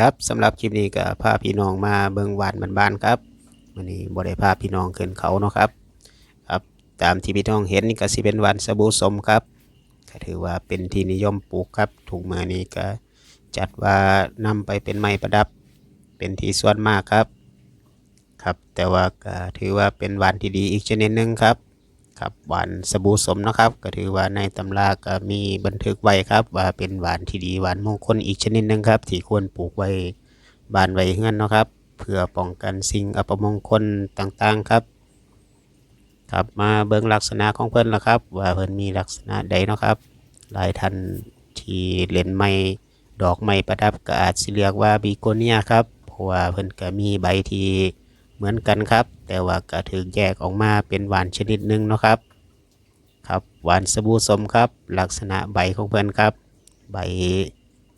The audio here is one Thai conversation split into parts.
ครับสำหรับคลิปนี้ก็พาพี่น้องมาเบิ่งหวานบ้านๆครับวันนี้บ่ได้พาพี่น้องขึ้นเขาเนาะครับครับตามที่พี่น้องเห็นนี่ก็สิเป็นหวานสบู่สมครับก็ถือว่าเป็นที่นิยมปลูกครับถุงมือนี้ก็จัดว่านำไปเป็นไม้ประดับเป็นที่ส่วนมากครับ ครับ แต่ว่าก็ถือว่าเป็นหวานที่ดีอีกชนิดหนึ่งครับ ครับหวานสบู่สมนะครับ ก็ถือว่าในตำราก็มีบันทึกไว้ครับ ว่าเป็นหวานที่ดีหวานมงคลอีกชนิดหนึ่งครับ ที่ควรปลูกไว้บานไว้เฮือนนะครับ เพื่อป้องกันสิ่งอัปมงคลต่างๆครับ ครับมาเบิ่งลักษณะของเพิ่นละครับ ว่าเพิ่นมีลักษณะใดนะครับ หลายท่านที่เล่นไม้ดอกไม้ประดับก็อาจสิเรียกว่าบีโกเนียครับเพราะว่าเพิ่นก็มีใบที่ เหมือนกันครับ แต่ว่าก็ถูกแยกออกมาเป็นหวานชนิดหนึ่งเนาะครับ ครับหวานสบู่สมครับ ลักษณะใบของเพิ่นครับ ใบ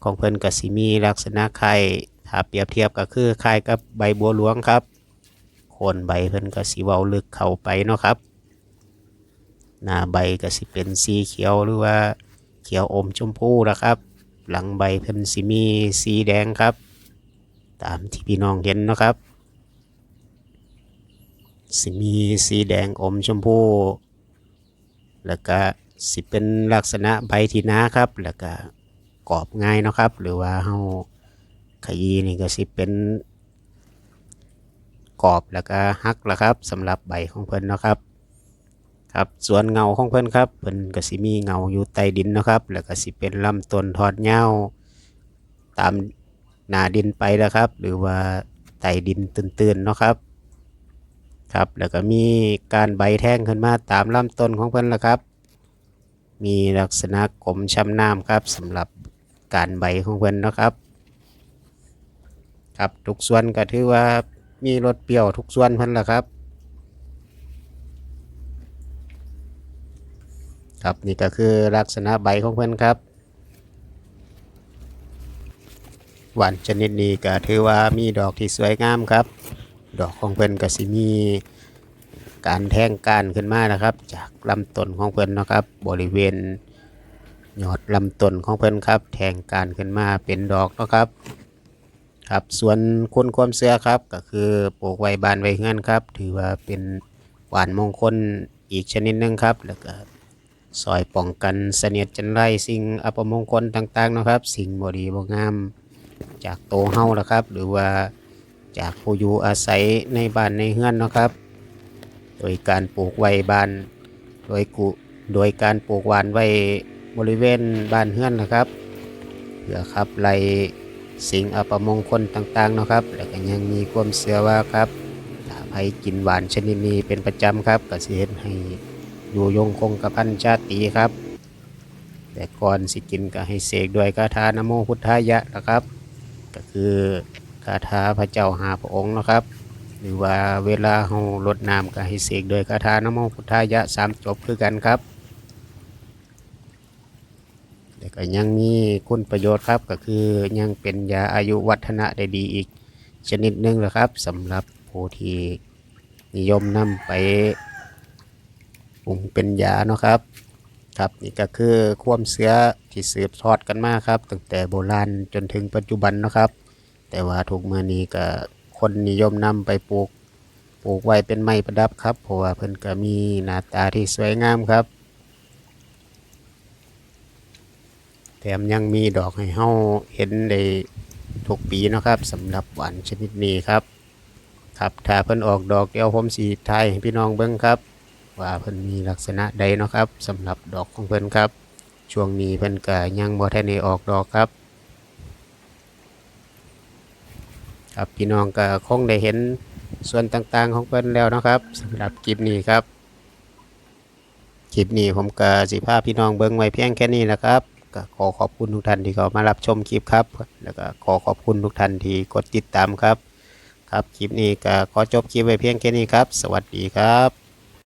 ของเพิ่นก็สิมีลักษณะคล้ายถ้าเปรียบเทียบก็คือคล้ายกับใบบัวหลวงครับโคนใบเพิ่นก็สิเวาลึกเข้าไปเนาะครับหน้าใบก็สิเป็นสีเขียวหรือว่าเขียวอมชมพูนะครับ หลังใบเพิ่นสิมีสีแดงครับ ตามที่พี่น้องเห็นนะครับ สิมีสีแดงอมชมพู แล้วก็สิเป็นลักษณะใบที่นาครับ แล้วก็กรอบง่ายนะครับ หรือว่าเฮาขยี้นี่ก็สิเป็นกรอบแล้วก็หักละครับสำหรับใบของเพิ่นนะครับ ครับส่วนเงาของเพิ่นครับเพิ่นก็สิมีเงาอยู่ใต้ดินนะครับ แล้วก็สิเป็นลำต้นทอดยาตามหนาดินไปแล้วครับ หรือว่าใต้ดินตื้นๆเนาะครับ ครับ แล้วก็มีการใบแท่งขึ้นมาตามลำต้นของเพิ่นละครับ มีลักษณะกลมช้ำน้ำครับสำหรับการใบของเพิ่นนะครับ ครับทุกส่วนก็ถือว่ามีรสเปรี้ยวทุกส่วนเพิ่นละครับครับนี่ก็คือลักษณะใบของเพิ่นครับหวานชนิดนี้ก็ถือว่ามีดอกที่สวยงามครับ ดอกของเพิ่นก็สิมีการแท่งกานขึ้นมานะครับ จากลำต้นของเพิ่นนะครับ บริเวณยอดลำต้นของเพิ่นครับ แทงกานขึ้นมาเป็นดอกนะครับ ครับส่วนคุณความเชื่อครับก็คือปลูกไว้บานไว้เฮือนครับ ถือว่าเป็นหวานมงคลอีกชนิดหนึ่งครับ แล้วก็ซอยป้องกันเสนียดจันไรสิ่งอัปมงคลต่างๆนะครับ สิ่งบดีบงาม จากโตเฮาละครับ หรือว่า จากผู้อยู่อาศัยในบ้านในเฮือนนะครับ โดยการปลูกไว้บ้าน โดยกุโดยการปลูกหวานไว้บริเวณบ้านเฮือนนะครับเพื่อขับไล่สิ่งอัปมงคลต่างๆนะครับ แล้วก็ยังมีความเชื่อว่าครับถ้าใครกินหวานชนิดนี้เป็นประจำครับก็สิเฮ็ดให้อยู่ยงคงกระพันชาติครับ แต่ก่อนสิกินก็ให้เสกด้วยคาถานโมพุทธายะนะครับ ก็คือ คาถาพระเจ้าหาพระองค์นะครับ หรือว่าเวลาเฮารดน้ำก็ให้เสกโดยคาถานโมพุทธายะสามจบคือกันครับแต่ก็ยังมีคุณประโยชน์ครับก็คือยังเป็นยาอายุวัฒนะได้ดีอีกชนิดหนึ่งแหละครับสำหรับผู้ที่นิยมนำไปปรุงเป็นยาเนาะครับครับนี่ก็คือความเสือที่สืบทอดกันมาครับตั้งแต่โบราณจนถึงปัจจุบันนะครับ แต่ว่าทุกเมื่อนี้ก็คนนิยมนำไปปลูก ปลูกไว้เป็นไม้ประดับครับ เพราะว่าเพิ่นก็มีหน้าตาที่สวยงามครับ แถมยังมีดอกให้เฮาเห็นได้ทุกปีนะครับสำหรับหวานชนิดนี้ครับ ครับถ้าเพิ่นออกดอกเดี๋ยวผมสีไทยให้พี่น้องเบิ่งครับ ว่าเพิ่นมีลักษณะใดเนาะครับสำหรับดอกของเพิ่นครับ ช่วงนี้เพิ่นก็ยังบ่ทันได้ออกดอกครับ ครับพี่น้องก็คงได้เห็นส่วนต่างๆของเพิ่นแล้วนะครับสำหรับคลิปนี้ครับคลิปนี้ผมก็สิพาพี่น้องเบิ้งไว้เพียงแค่นี้นะครับก็ขอขอบคุณทุกท่านที่เข้ามารับชมคลิปครับ แล้วก็ขอขอบคุณทุกท่านที่กดติดตามครับ ครับคลิปนี้ก็ขอจบคลิปไว้เพียงแค่นี้ครับ สวัสดีครับ